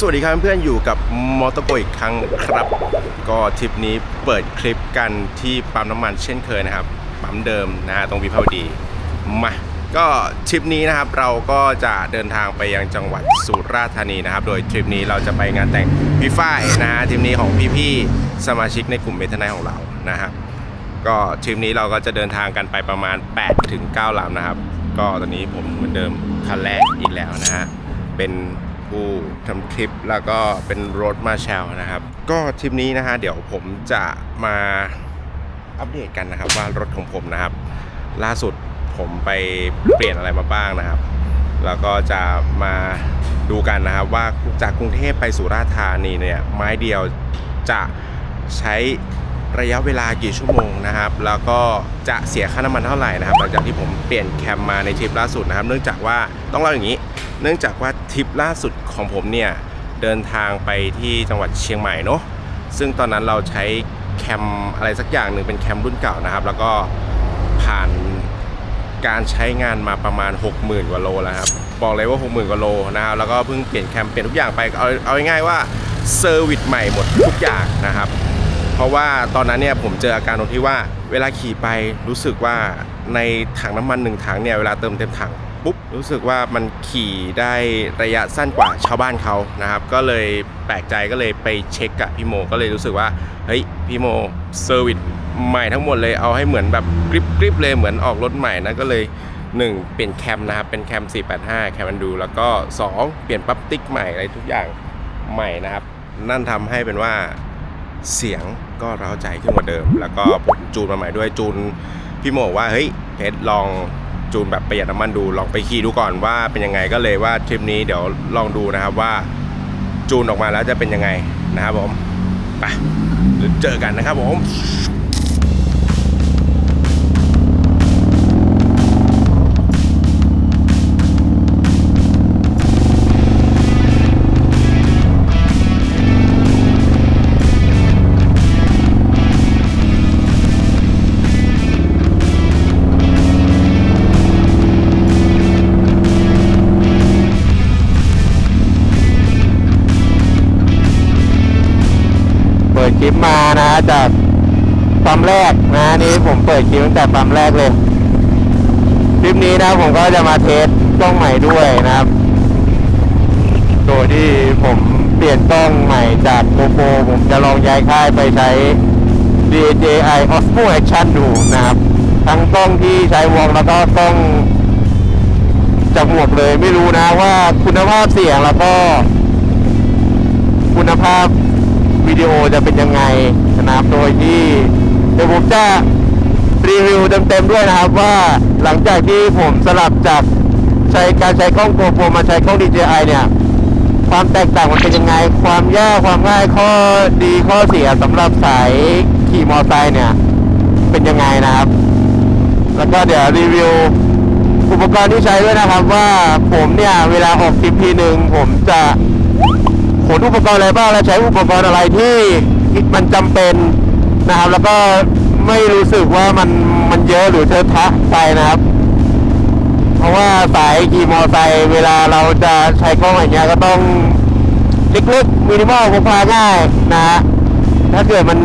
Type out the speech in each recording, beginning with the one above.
สวัสดีครับเพื่อนๆอยู่กับมอเตอร์โกอีกครั้งครับ ก็ทริปนี้เปิดคลิปกันที่ปั๊มน้ำมันเช่นเคยนะครับปั๊มเดิมนะฮะตรงวิภาวดีมาก็ทริปนี้นะครับเราก็จะเดินทางไปยังจังหวัดสุราษฎร์ธานีนะครับ โดยทริปนี้เราจะไปงานแต่งพี่ฝ้ายนะฮะทริปนี้ของพี่ๆสมาชิกในกลุ่มเมทนายของเรานะครับก็ทริปนี้เราก็จะเดินทางกันไปประมาณ8ถึง9ลำนะครับ ก็ตอนนี้ผมเหมือนเดิมคันแรกอีกแล้วนะฮะเป็น ผู้ทำคลิปแล้วก็เป็นรถมาแชลนะครับ ก็ทริปนี้นะฮะเดี๋ยวผมจะมาอัปเดตกันนะครับว่ารถของผมนะครับ ล่าสุดผมไปเปลี่ยนอะไรมาบ้างนะครับ แล้วก็จะมาดูกันนะครับว่าจากกรุงเทพไปสุราษฎร์ธานีเนี่ยไม้เดียวจะใช้ ระยะเวลากี่ชั่วโมงนะครับ แล้วก็จะเสียค่าน้ำมันเท่าไหร่นะครับหลังจากที่ผมเปลี่ยนแคมมาในทริปล่าสุดนะครับ เนื่องจากว่าต้องเล่าอย่างนี้ เนื่องจากว่าทริปล่าสุดของผมเนี่ยเดินทางไปที่จังหวัดเชียงใหม่เนาะซึ่งตอนนั้นเราใช้แคมอะไรสักอย่างหนึ่งเป็นแคมรุ่นเก่านะครับ แล้วก็ผ่านการใช้งานมาประมาณ 60,000 กว่าโลแล้วครับ บอกเลยว่า 60,000 กว่าโลนะครับ แล้วก็เพิ่งเปลี่ยนแคมเปลี่ยนทุกอย่างไป เอาเอาง่ายๆว่าเซอร์วิสใหม่หมดทุกอย่างนะครับ เพราะว่าตอนนั้นเนี่ยผมเจออาการตรงที่ว่าเวลาขี่ไปรู้สึกว่าในถังน้ำมันหนึ่งถังเนี่ยเวลาเติมเต็มถังปุ๊บรู้สึกว่ามันขี่ได้ระยะสั้นกว่าชาวบ้านเขานะครับ ก็เลยแปลกใจก็เลยไปเช็คกับพี่โม ก็เลยรู้สึกว่าเฮ้ยพี่โมเซอร์วิสใหม่ทั้งหมดเลยเอาให้เหมือนแบบกริบกริบเลยเหมือนออกรถใหม่นะก็เลย1เปลี่ยนแคมนะครับเป็นแคม 485 แคมมันดู แล้วก็ 2 เปลี่ยนปั๊บติ๊กใหม่อะไรทุกอย่างใหม่นะครับ นั่นทำให้เป็นว่าเสียง ก็เร้าใจขึ้นกว่าเดิม แล้วก็ผมจูนมาใหม่ด้วยจูนพี่โมว่าเฮ้ยเพชรลองจูนแบบประหยัดน้ำมันดูลองไปขี่ดูก่อนว่าเป็นยังไงก็เลยว่าทริปนี้เดี๋ยวลองดูนะครับว่าจูนออกมาแล้วจะเป็นยังไงนะครับผมไปเจอกันนะครับผม ดคลิปมานะจากปั๊มแรกนะนี่ผมเปิดคลิปตั้งแต่ปั๊มแรกเลยคลิปนี้นะผมก็จะมาเทสกล้องใหม่ด้วยนะครับโดยที่ผมเปลี่ยนกล้องใหม่จากโ o โ o ผมจะลองย้ายค่ายไปใช้ DJI Osmo Action ดูนะครับ ทั้งกล้องที่ใช้วงแล้วก็กล้องจากหมวกเลยไม่รู้นะว่าคุณภาพเสียงแล้วก็ คุณภาพ วิดีโอจะเป็นยังไงนะครับโดยที่เดี๋ยวผมจะรีวิวเต็มๆด้วยนะครับว่าหลังจากที่ผมสลับจากใช้การใช้กล้องโกโปรมาใช้กล้อง DJI เนี่ย ความแตกต่างมันเป็นยังไง ความยากความง่ายข้อดีข้อเสียสำหรับสายขี่มอเตอร์ไซค์เนี่ย เป็นยังไงนะครับ แล้วก็เดี๋ยวรีวิวอุปกรณ์ที่ใช้ด้วยนะครับว่าผมเนี่ย เวลาออกทริปทีหนึ่งผมจะ ขนอุปกรณ์อะไรบ้างและใช้อุปกรณ์อะไรที่มันจำเป็นนะครับ แล้วก็ไม่รู้สึกว่ามันมันเยอะหรือเทอะทะไปนะครับ เพราะว่าสายขี่มอเตอร์ไซค์เวลาเราจะใช้กล้องอย่างเงี้ยก็ต้องเล็กๆมินิมอลพกพาง่ายนะฮะถ้าเกิดมัน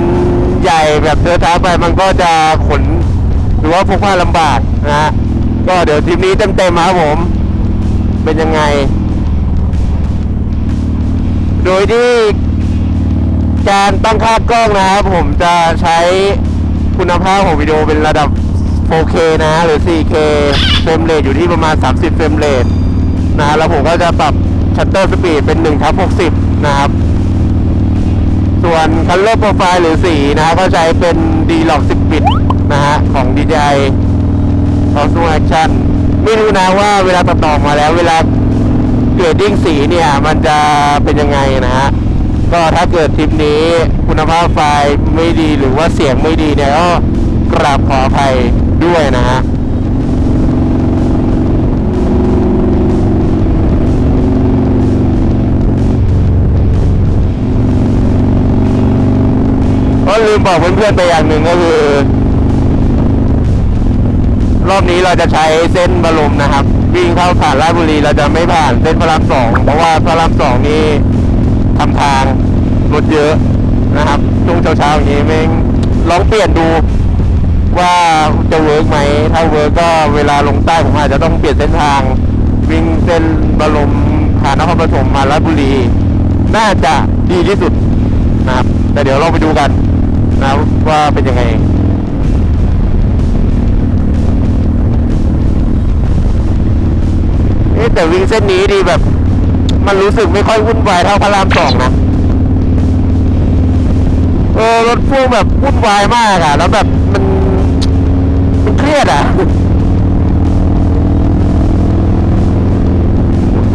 ใหญ่แบบเทอะทะไปมันก็จะขนหรือว่าพกพาลำบากนะฮะก็เดี๋ยวทริปนี้เต็มๆครับผม เป็นยังไง โดยที่การตั้งค่ากล้องนะครับผมจะใช้คุณภาพของวิดีโอเป็นระดับ 4K นะหรือ 4K เฟรมเรทอยู่ที่ประมาณ 30 เฟรมเรทนะแล้วผมก็จะปรับชัตเตอร์สปีดเป็น1ทับ60 นะครับ ส่วน Color Profile หรือสีนะก็ใช้เป็น D-Log 10 บิตนะฮะของ DJI Osmo Action ไม่รู้นะว่าเวลาตัดต่อมาแล้วเวลา เกรดดิ้งสีเนี่ยมันจะเป็นยังไงนะฮะก็ถ้าเกิดทริปนี้คุณภาพไฟล์ไม่ดีหรือว่าเสียงไม่ดีเนี่ยก็กราบขออภัยด้วยนะฮะก็ลืมบอกเพื่อนๆไปอย่างหนึ่งก็คือ รอบนี้เราจะใช้เส้นบรมนะครับ วิ่งเข้าผ่านราชบุรีเราจะไม่ผ่านเส้นพระรามสองเพราะว่าพระรามสองนี่ทำทางรถเยอะนะครับช่วงเช้าๆอย่างนี้แม่งลองเปลี่ยนดูว่าจะเวิร์กไหมถ้าเวิร์กก็เวลาลงใต้ผมอาจจะต้องเปลี่ยนเส้นทาง วิ่งเส้นบรมผ่านนครปฐมมาลาดบุรี น่าจะดีที่สุดนะครับแต่เดี๋ยวเราไปดูกันนะว่าเป็นยังไง อ๊ะแต่วิ่งเส้นนี้ดีแบบ มันรู้สึกไม่ค่อยวุ่นวายเท่าพระรามสองนะเออรถพ่วงแบบวุ่นวายมากอะแล้วแบบมันมันเครียดอะ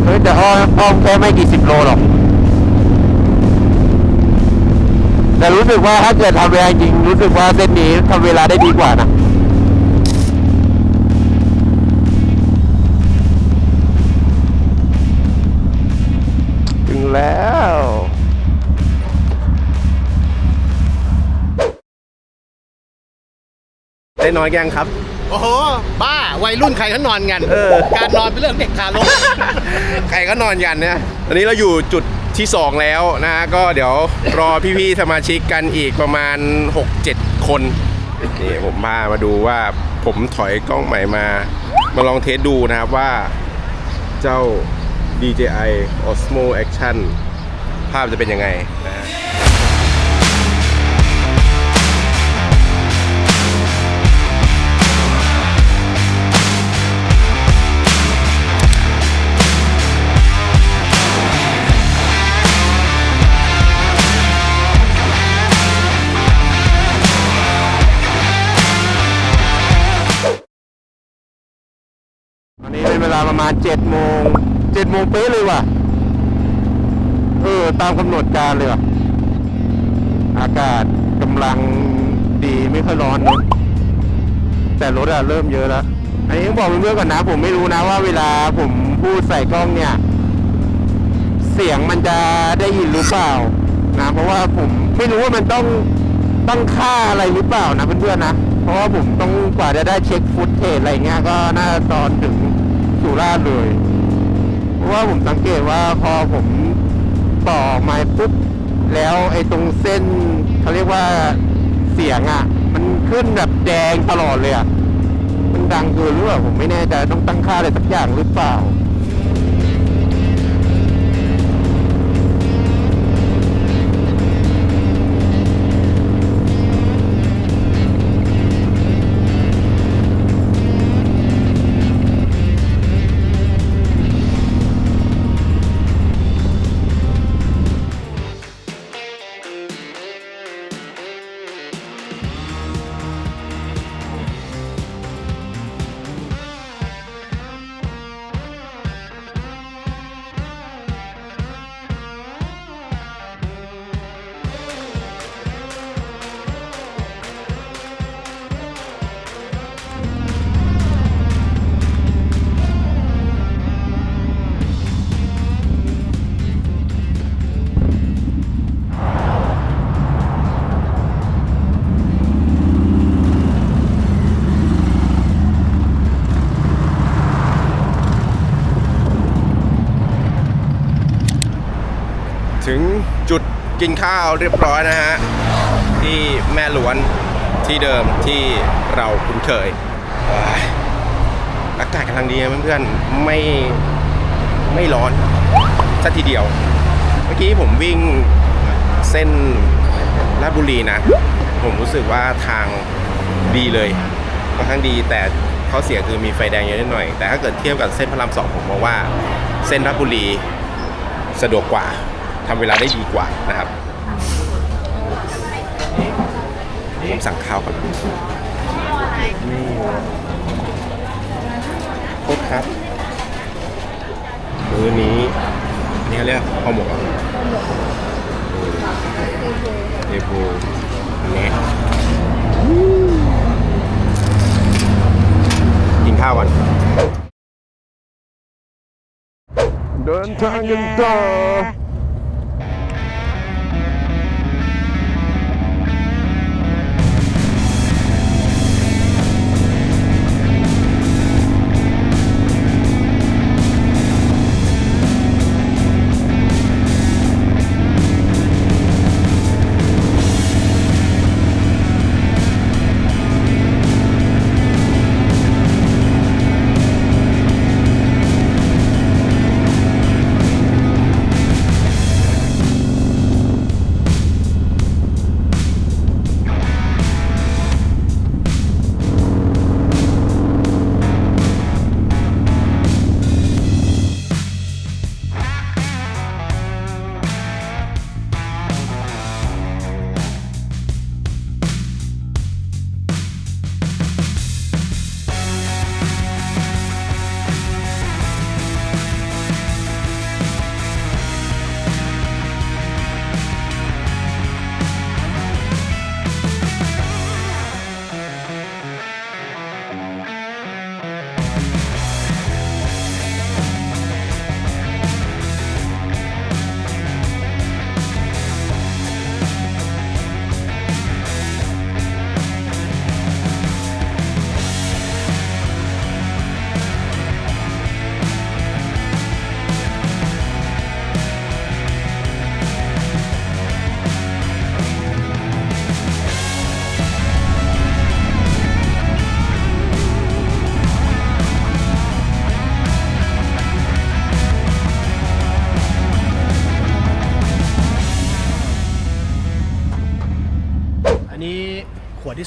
เฮ้ยแต่อ้อมอ้อมแค่ไม่กี่สิบโลหรอกแต่รู้สึกว่าถ้าเกิดทำเวลาจริงรู้สึกว่าเส้นนี้ทำเวลาได้ดีกว่านะ แล้ว ได้นอนยังครับ โอ้โห บ้า วัยรุ่นใครเขานอนกัน เออ การนอนเป็นเรื่องเด็กทารก ใครก็นอนกันเนี่ยตอนนี้เราอยู่จุดที่ 2 แล้วนะก็เดี๋ยวรอพี่ๆสมาชิกกันอีกประมาณ 6-7 คนนี่ผมพามาดูว่าผมถอยกล้องใหม่มา มาลองเทสดูนะครับว่า เจ้า DJI Osmo Action ภาพจะเป็นยังไงนะฮะตอนนี้เป็นเวลาประมาณเจ็ดโมง เจ็ดโมงเป๊ะเลยว่ะ เออ ตามกำหนดการเลยว่ะ อากาศกำลังดีไม่ค่อยร้อนเนอะแต่รถอะเริ่มเยอะแล้วอันนี้ต้องบอกเพื่อนๆก่อนนะ ผมไม่รู้นะว่าเวลาผมพูดใส่กล้องเนี่ย เสียงมันจะได้ยินหรือเปล่านะเพราะว่าผมไม่รู้ว่ามันต้องตั้งค่าอะไรหรือเปล่านะเพื่อนๆนะ เพราะว่าผมต้องกว่าจะได้เช็คฟุตเทจอะไรเงี้ยก็น่าจะตอนถึงสุราษฎร์เลย ราะว่าผมสังเกตว่าพอผมต่อไม้ปุ๊บแล้วไอ้ตรงเส้นเขาเรียกว่าเสียงอะ มันขึ้นแบบแดงตลอดเลยอะมันดังเกินหรือเปล่าผมไม่แน่ใจต้องตั้งค่าอะไรสักอย่างหรือเปล่า กินข้าวเรียบร้อยนะฮะ ที่แม่หลวนที่เดิมที่เราคุ้นเคย อากาศกำลังดีเพื่อนๆไม่ไม่ร้อนสักทีเดียว เมื่อกี้ผมวิ่งเส้นลาดบุรีนะ ผมรู้สึกว่าทางดีเลยค่อนข้างดีแต่เขาเสียคือมีไฟแดงเยอะนิดหน่อย แต่ถ้าเกิดเทียบกับเส้นพระรามสองผมมองว่า เส้นลาดบุรีสะดวกกว่า ทำเวลาได้ดีกว่านะครับ ผมสั่งข้าวก่อนนี่โทษครับมื้อนี้นี่เขาเรียกข้าวหมกเหรอเดบูเนะกินข้าวก่อนเดินทางกันต่อ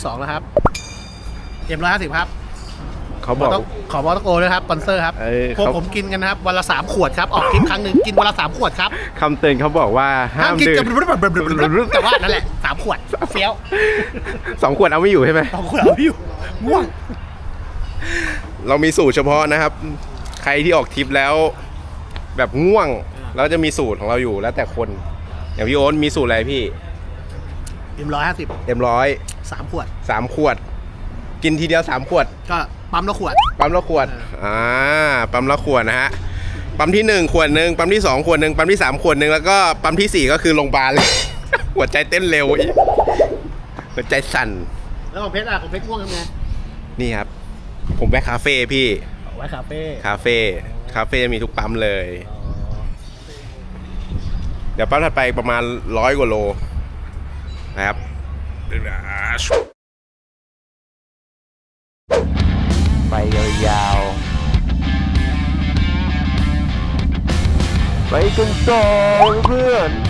วดที่2แล้วครับเอ็มร้อยห้าสิบครับเขาบอก ต้องขอบอตโกด้วยครับสปอนเซอร์ครับเออพวกเขา ผมกินกันนะครับวันละ3ขวดครับออกทริปครั้งหนึ่งกินวันละ3ขวดครับคำเตือนเขาบอกว่าห้ามกินดื่กับมแต่ว่านั่นแหละ3ขวดเฟี้ยวสองขวดเอาไม่อยู่ใช่ไหม สองขวดเอาอยู่ง่วงเรามีสูตรเฉพาะนะครับ ใครที่ออกทริปแล้ว แบบง่วงเราจะมีสูตรของเราอยู่แล้วแต่คน อย่างพี่โอ๊ตมีสูตรอะไรพี่ เอ็มร้อยห้าสิบเต็มร้อยสามขวด สามขวด กินทีเดียวสามขวด ก็ปั๊มละขวด ปั๊มละขวด อ่า ปั๊มละขวดนะฮะ ปั๊มที่หนึ่งขวดหนึ่งปั๊มที่สองขวดหนึ่งปั๊มที่สามขวดหนึ่งแล้วก็ปั๊มที่สี่ก็คือโรงพยาบาลเลย หัวใจเต้นเร็วอีกหัวใจสั่น แล้วของเพชรอะของเพชรง่วงทำไงนี่ครับ ผมแวะคาเฟ่พี่ เอาไว้คาเฟ่คาเฟ่ คาเฟ่มีทุกปั๊มเลย เดี๋ยวปั๊มถัดไปประมาณร้อยกว่าโล นะครับไปยาวๆไปกันต่อเพื่อน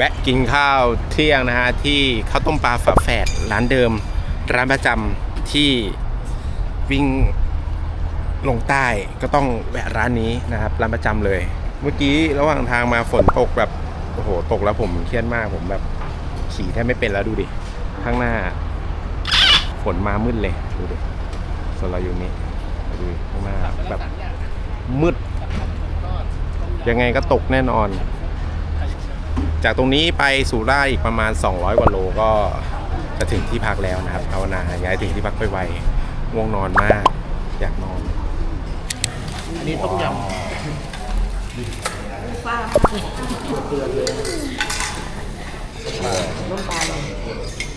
แวะกินข้าวเที่ยงนะฮะที่ข้าวต้มปลาฝาแฝดร้านเดิม ร้านประจำที่วิ่งลงใต้ก็ต้องแวะร้านนี้นะครับร้านประจำเลย เมื่อกี้ระหว่างทางมาฝนตกแบบโอ้โหตกแล้วผมเครียดมากผมแบบขี่แทบไม่เป็นแล้วดูดิข้างหน้า ฝนมามืดเลยดูดิส่วนเราอยู่นี้ดูข้างหน้าแบบมืดยังไงก็ตกแน่นอน จากตรงนี้ไปสุราษฎร์อีกประมาณ 200กว่าโลก็จะถึงที่พักแล้วนะครับภาวนาย้ายถึงที่พักไปไวง่วงนอนมาก อยากนอน อันนี้ต้มยำ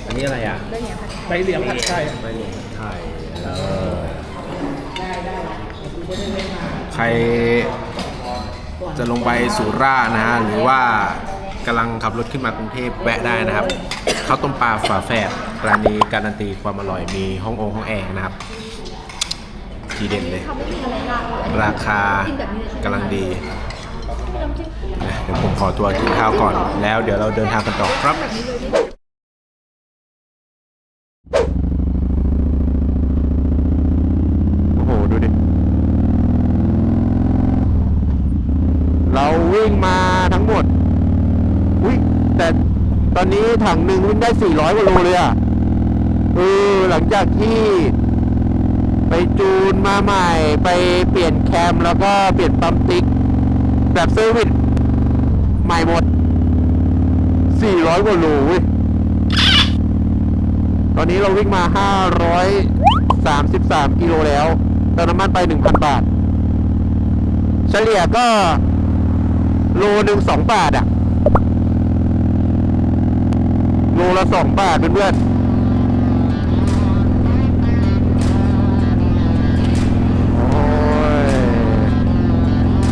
อันนี้อะไรอะใบเหลียงผัดไข่ไม่เหลียงไข่ใครจะลงไปสุรานะฮะหรือว่า กำลังขับรถขึ้นมากรุงเทพแวะได้นะครับข้าวต้มปลาฝาแฝดร้านนี้การันตีความอร่อยมีห้ององค์ห้องแอร์นะครับทีเด่นเลย ราคากำลังดีนะเดี๋ยวผมขอตัวกินข้าวก่อน แล้วเดี๋ยวเราเดินทางกันต่อครับ โอ้โห ดูดิ เราวิ่งมาทั้งหมด อุ้ยแต่ต อนนี้ถังหนึ่งวิ่งได้ 400กว่าโลเลยอะเออหลังจากที่ ไปจูนมาใหม่ ไปเปลี่ยนแคมแล้วก็เปลี่ยนปั๊มติ๊ก แบบเซอร์วิสใหม่หมด 400กว่าโลเว้ยตอนนี้เราวิ่งมา 533 กิโลแล้วเติมน้ำมันไป 1,000 บาท เฉลี่ยก็โลหนึ่งสองบาทอะโลละสองบาทเพื่อนๆโอ้ย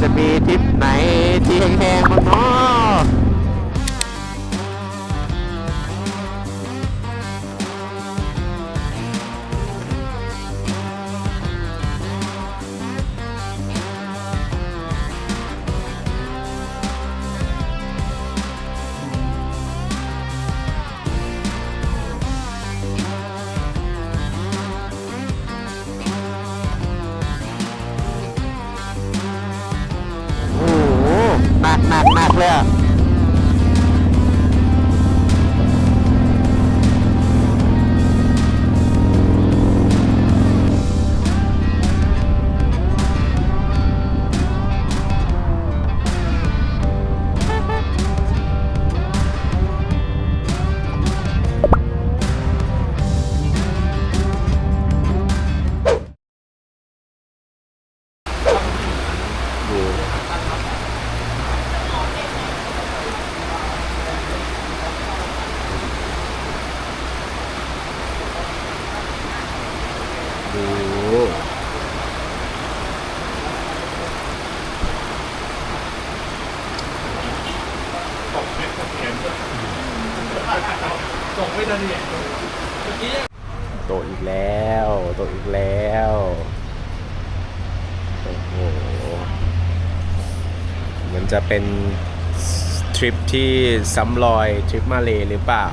จะมีทริปไหนที่แห้งๆบ้างเนาะ จะเป็นทริปที่ซ้ำรอยทริปมาเลหรือเปล่า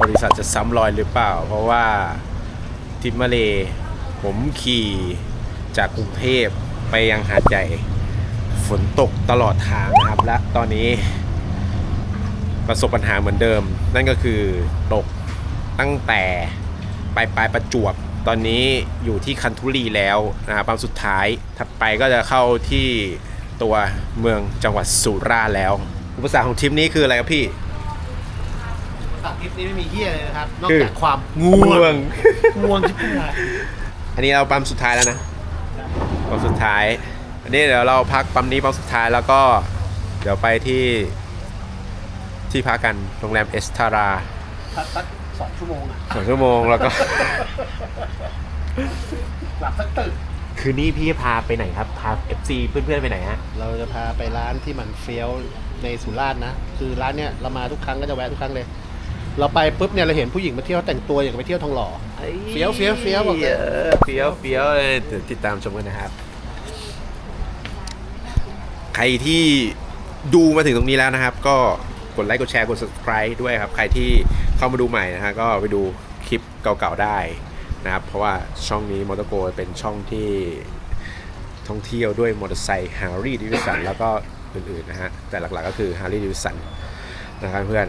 บริษัทจะซ้ำรอยหรือเปล่า เพราะว่าทริปมาเลผมขี่จากกรุงเทพไปยังหาดใหญ่ฝนตกตลอดทางนะครับ และตอนนี้ ประสบปัญหาเหมือนเดิม นั่นก็คือตกตั้งแต่ปลายปลายประจวบตอนนี้อยู่ที่คันทุรีแล้วนะครับปั๊มสุดท้ายถัดไปก็จะเข้าที่ ตัวเมืองจังหวัดสุราษฎร์แล้ว อุปสรรคของทริปนี้คืออะไรครับพี่ ตัดคลิปนี้ไม่มีเฮียเลยนะครับ นอกคือ จากความง่วง ง่วงที่พูดอันนี้เราปั๊มสุดท้ายแล้วนะปั๊มสุดท้าย อันนี้เดี๋ยวเราพักปั๊มนี้ปั๊มสุดท้ายแล้วก็เดี๋ยวไปที่ที่พักกันโรงแรมเอสทาราสักสองชั่วโมงอะสองชั่วโมงแล้วก็ หลับสักตึก คืนนี้พี่พาไปไหนครับ พา FC เพื่อนๆไปไหนฮะ เราจะพาไปร้านที่มันเฟี้ยวในสุราษฎร์นะ คือร้านเนี้ยเรามาทุกครั้งก็จะแวะทุกครั้งเลย เราไปปุ๊บเนี่ยเราเห็นผู้หญิงมาเที่ยวแต่งตัวอย่างกับไปเที่ยวทองหล่อ เฟี้ยวเฟี้ยวเฟี้ยวบอกเลยเฟี้ยวเฟี้ยวเลยเดี๋ยวติดตามชมกันนะครับ ใครที่ดูมาถึงตรงนี้แล้วนะครับ ก็กดไลค์กดแชร์กด subscribe ด้วยครับ ใครที่เข้ามาดูใหม่นะฮะก็ไปดูคลิปเก่าๆได้ นะครับ เพราะว่าช่องนี้มอเตอร์โกเป็นช่องที่ท่องเที่ยวด้วยมอเตอร์ไซค์ฮาร์รีดิวิสันแล้วก็อื่นๆนะฮะ แต่หลักๆก็คือฮาร์รีดิวิสันนะครับเพื่อน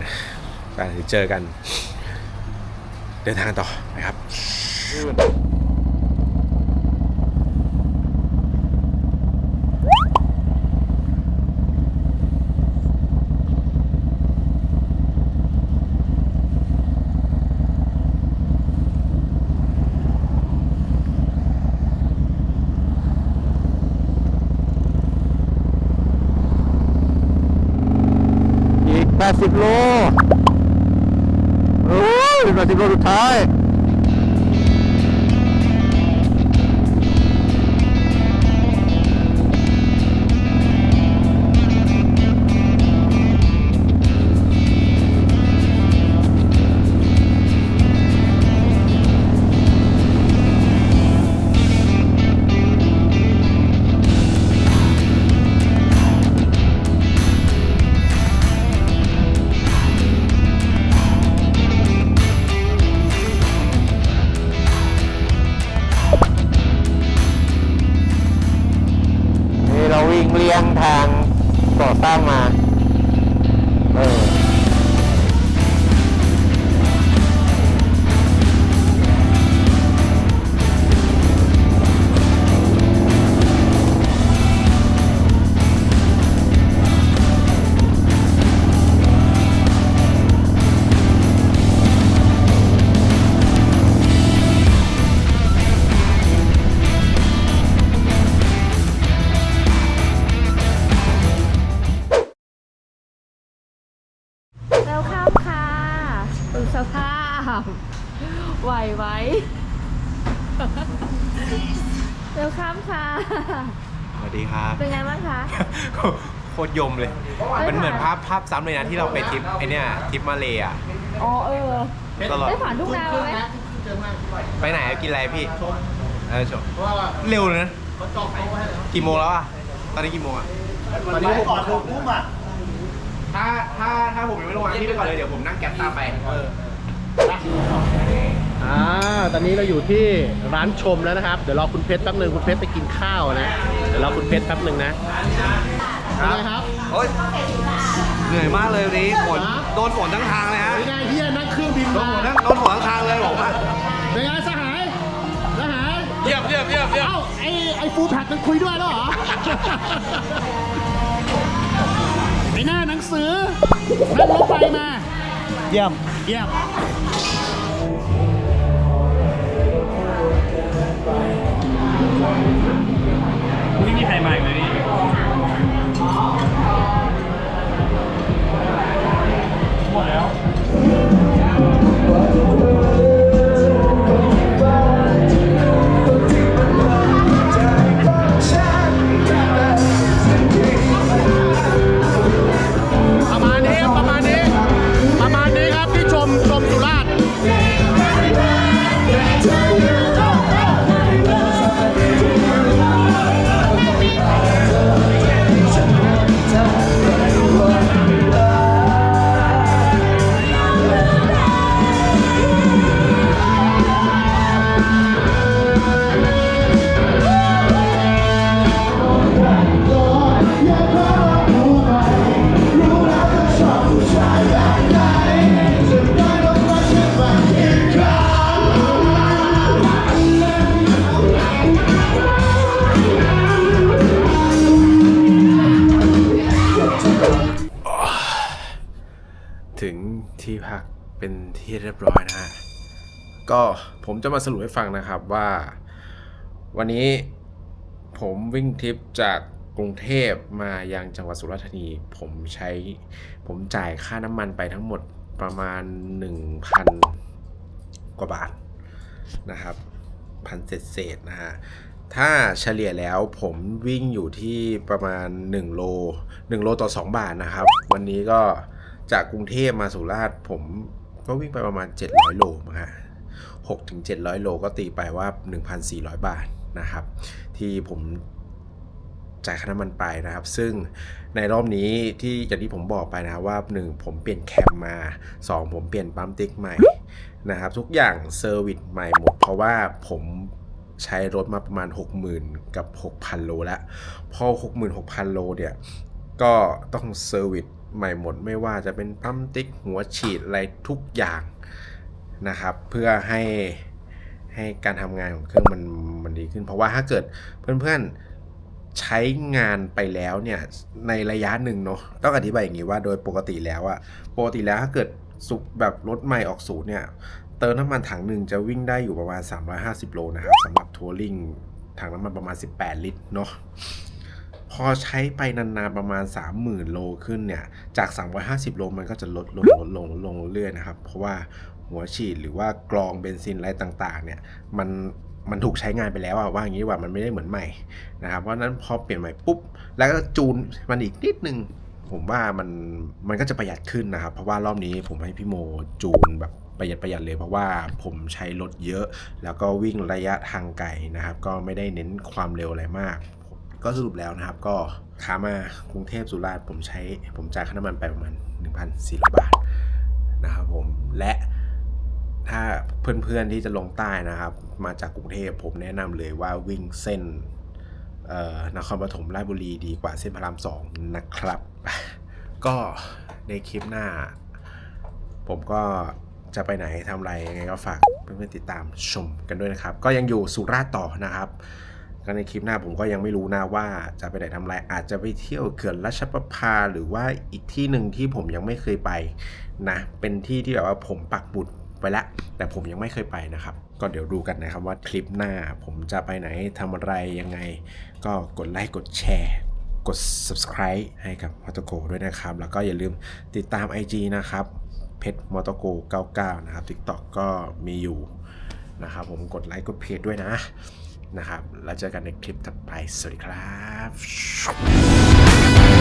ไปเจอกัน เดินทางต่อนะครับ สิบโลโอ้ยเหลืสิบโลสุดท้าย ซ้ำเลยนะที่เราไปทริปไอเนี้ยทริปมาเลยอะ อ๋อเออตลอด ได้ผ่านทุกนาวไหมไปไหนกินอะไรพี่เออชมเร็วเลยนะกี่โมงแล้วอะตอนนี้กี่โมงอะตอนนี้ก่อนหกทุ่มอะถ้าถ้าถ้าผมยังไม่ลงมาพี่ไปก่อนเลยเดี๋ยวผมนั่งแก๊ปตามไปอ่าตอนนี้เราอยู่ที่ร้านชมแล้วนะครับ เดี๋ยวรอคุณเพชรแป๊บหนึงคุณเพชรไปกินข้าวนะ เดี๋ยวรอคุณเพชรแป๊บหนึงนะเป็นไงครับโอโอ๊ย เหนื่อยมากเลยวันนี้ฝนโดนฝนทั้งทางเลยฮะ ไม่ได้เฮียนั่งเครื่องบินโดมานฝนทั้งโดนฝนทั้งทางเลยบอกว่าเป็นไงสหายสหายเยี่ยมเยี่ยมเยี่ยมเยี่ยมเอ้าไอ้ไอ้ฟูแพดมันคุยด้วยแล้วเหรอ ไอ้หน้าหนังสือนั่งรถไฟมา เยี่ยม เยี่ยม ไม่มีใครมาอีก เรียบร้อยนะฮะก็ผมจะมาสรุปให้ฟังนะครับว่า วันนี้ผมวิ่งทริปจากกรุงเทพมายังจังหวัดสุราษฎร์ธานี ผมใช้ผมจ่ายค่าน้ำมันไปทั้งหมดประมาณ 1,000 กว่าบาทนะครับพันเศษเศษนะฮะถ้าเฉลี่ยแล้วผมวิ่งอยู่ที่ประมาณ 1 โล 1 โลต่อ 2 บาทนะครับ วันนี้ก็จากกรุงเทพมาสุราษฎร์ผม ก็วิ่งไปประมาณ 700 โลนะฮะ6ถึง700โลก็ตีไปว่า 1,400 บาทนะครับ ที่ผมจ่ายค่าน้ำมันไปนะครับ ซึ่งในรอบนี้ที่อย่างที่ผมบอกไปนะครับว่า 1 ผมเปลี่ยนแคมมา 2 ผมเปลี่ยนปั๊มติ๊กใหม่นะครับ ทุกอย่างเซอร์วิสใหม่หมด เพราะว่าผมใช้รถมาประมาณ 60,000 กับ 6,000 โลแล้ว พอ 66,000 โลเนี่ย ก็ต้องเซอร์วิส ใหม่หมดไม่ว่าจะเป็นปั๊มติ๊กหัวฉีดอะไรทุกอย่างนะครับ เพื่อให้ให้การทำงานของเครื่องมันมันดีขึ้น เพราะว่าถ้าเกิดเพื่อนๆใช้งานไปแล้วเนี่ยในระยะหนึ่งเนาะต้องอธิบายอย่างนี้ว่าโดยปกติแล้วอะปกติแล้วถ้าเกิดสุแบบรถใหม่ออกศูนย์เนี่ยเติมน้ำมันถังหนึ่งจะวิ่งได้อยู่ประมาณ 350 โลนะครับสำหรับทัวริงถังน้ำมันประมาณ 18 ลิตรเนาะ พอใช้ไปนานๆประมาณ 30,000 โลขึ้นเนี่ย จาก 350 โลมันก็จะลดลงลดลงลงเรื่อยๆนะครับ เพราะว่าหัวฉีดหรือว่ากรองเบนซินอะไรต่างๆ เนี่ย มันมันถูกใช้งานไปแล้วอะว่าอย่างนี้ว่ามันไม่ได้เหมือนใหม่นะครับ เพราะฉะนั้นพอเปลี่ยนใหม่ปุ๊บ แล้วก็จูนมันอีกนิดนึง ผมว่ามันมันก็จะประหยัดขึ้นนะครับ เพราะว่ารอบนี้ผมให้พี่โมจูนแบบประหยัดประหยัดเลยเพราะว่าผมใช้รถเยอะ แล้วก็วิ่งระยะทางไกลนะครับ ก็ไม่ได้เน้นความเร็วอะไรมาก ก็สรุปแล้วนะครับ ก็ขามา กรุงเทพสุราษฎร์ผมใช้ ผมจ่ายค่าน้ำมันไปประมาณ 1,400 บาทนะครับผม และถ้าเพื่อนๆที่จะลงใต้นะครับ มาจากกรุงเทพผมแนะนำเลยว่าวิ่งเส้นนครปฐมราชบุรีดีกว่าเส้นพระรามสองนะครับ ก็ในคลิปหน้า ผมก็จะไปไหนทำอะไรยังไงก็ฝากเพื่อนๆติดตามชมกันด้วยนะครับ ก็ยังอยู่สุราษฎร์ต่อนะครับ ก็ในคลิปหน้าผมก็ยังไม่รู้นะว่าจะไปไหนทำอะไรอาจจะไปเที่ยวเขื่อนรัชประภาหรือว่าอีกที่หนึ่งที่ผมยังไม่เคยไปนะเป็นที่ที่แบบว่าผมปักบุตรไปแล้วแต่ผมยังไม่เคยไปนะครับ ก็เดี๋ยวดูกันนะครับว่าคลิปหน้าผมจะไปไหนทำอะไรยังไง ก็กดไลค์กดแชร์ กด subscribe ให้กับมอตโกด้วยนะครับ แล้วก็อย่าลืมติดตาม IG นะครับเพชรมอตโก99 นะครับ TikTok ก็มีอยู่นะครับผมกดไลค์กดเพจด้วยนะ นะครับ แล้วเจอกันในคลิปถัดไป สวัสดีครับ